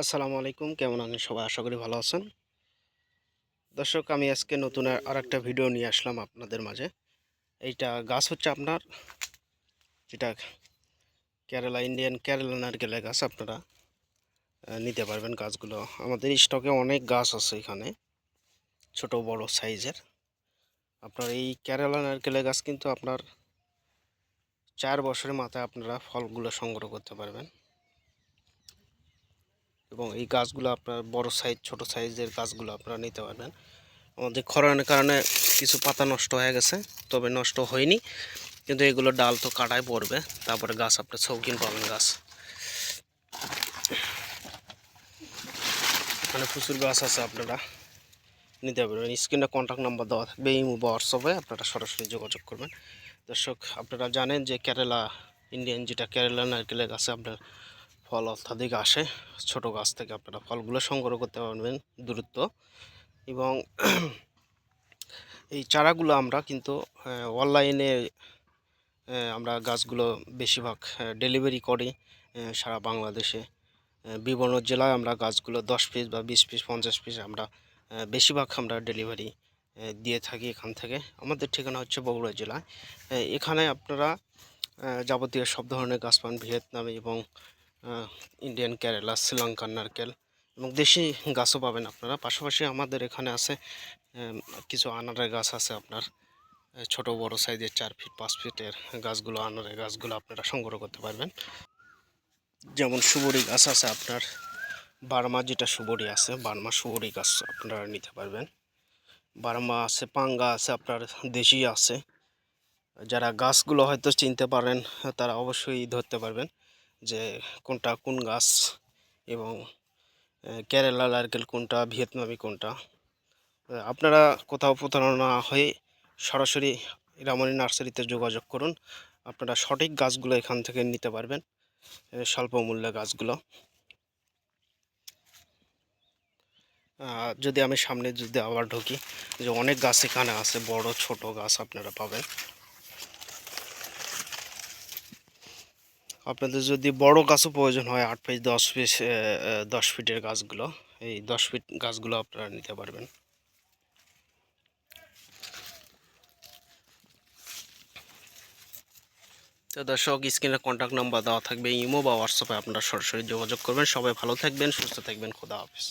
আসসালামু আলাইকুম, কেমন আছেন সবাই? আশা করি ভালো আছেন। দর্শক, আমি আজকে নতুন আর একটা ভিডিও নিয়ে আসলাম আপনাদের মাঝে। এইটা গাছ হচ্ছে আপনার, যেটা কেরালা ইন্ডিয়ান কেরালা নারকেলের গাছ আপনারা নিতে পারবেন গাছগুলো। আমাদের স্টকে অনেক গাছ আছে এখানে, ছোট, বড় সাইজের। আপনার এই কেরালা নারকেলের গাছ কিন্তু আপনার চার বছরের মাথায় আপনারা ফলগুলো সংগ্রহ করতে পারবেন। এবং এই গাছগুলো আপনার বড় সাইজ ছোট সাইজের গাছগুলো আপনারা নিতে পারবেন। আমাদের খরানের কারণে কিছু পাতা নষ্ট হয়ে গেছে, তবে নষ্ট হয়নি। কিন্তু এগুলো ডাল তো কাটায় পড়বে, তারপরে গাছ আপনার শৌখিন পাবেন গাছ। এখানে প্রচুর গাছ আছে আপনারা নিতে পারবেন। স্ক্রিনে কন্ট্যাক্ট নাম্বার দেওয়া থাকবে এই বা হোয়াটসঅ্যাপে আপনারা সরাসরি যোগাযোগ করবেন। দর্শক, আপনারা জানেন যে কেরালা ইন্ডিয়ান যেটা কেরালা নারকেলের গাছে আপনার ফল অত্যাধিক আসে ছোট গাছ থেকে আপনারা ফলগুলো সংগ্রহ করতে পারবেন দূরত্ব এবং এই চারাগুলো আমরা কিন্তু অনলাইনে আমরা গাছগুলো বেশিরভাগ ডেলিভারি করি সারা বাংলাদেশে। বিভিন্ন জেলায় আমরা গাছগুলো দশ পিস বা বিশ পিস, পঞ্চাশ পিস আমরা বেশিরভাগ আমরা ডেলিভারি দিয়ে থাকি এখান থেকে। আমাদের ঠিকানা হচ্ছে বগুড়া জেলায় এখানে আপনারা যাবতীয় সব ধরনের গাছ পান, ভিয়েতনামি এবং ইন্ডিয়ান কেরালা শ্রীলঙ্কার নারকেল এবং দেশি গাছও পাবেন আপনারা। পাশাপাশি আমাদের এখানে আছে কিছু আনারের গাছ আছে আপনার ছোট বড় সাইজের চার ফিট পাঁচ ফিটের গাছগুলো আনারের গাছগুলো আপনারা সংগ্রহ করতে পারবেন। যেমন সুবরি গাছ আছে আপনার, বার্মা যেটা সুবরি আছে, বার্মা সুবরি গাছ আপনারা নিতে পারবেন। বার্মা আছে, পাঙ্গা আছে, আপনার দেশি আছে। যারা গাছগুলো হয়তো চিনতে পারেন, তারা অবশ্যই ধরতে পারবেন। যে কোনটা কোন গাছ এবং কেরালা নারকেল কোনটা, ভিয়েতনামি কোনটা। আপনারা কোথাও প্রতারণা হয়ে সরাসরি রামণী নার্সারিতে যোগাযোগ করুন। আপনারা সঠিক গাছগুলো এখান থেকে নিতে পারবেন স্বল্প মূল্যে গাছগুলো। যদি আমি সামনে যদি আবার ঢুকি, যে অনেক গাছ এখানে আছে, বড়, ছোট গাছ আপনারা পাবেন। আপনাদের যদি বড় গাছও প্রয়োজন হয় আট পিস দশ পিস দশ ফিটের গাছগুলো, এই দশ ফিট গাছগুলো আপনারা নিতে পারবেন। তো দর্শক স্ক্রিনে কন্ট্যাক্ট নাম্বার দেওয়া থাকবে, ইমো বা হোয়াটসঅ্যাপে আপনারা সরাসরি যোগাযোগ করবেন। সবাই ভালো থাকবেন, সুস্থ থাকবেন, খোদা হাফিজ।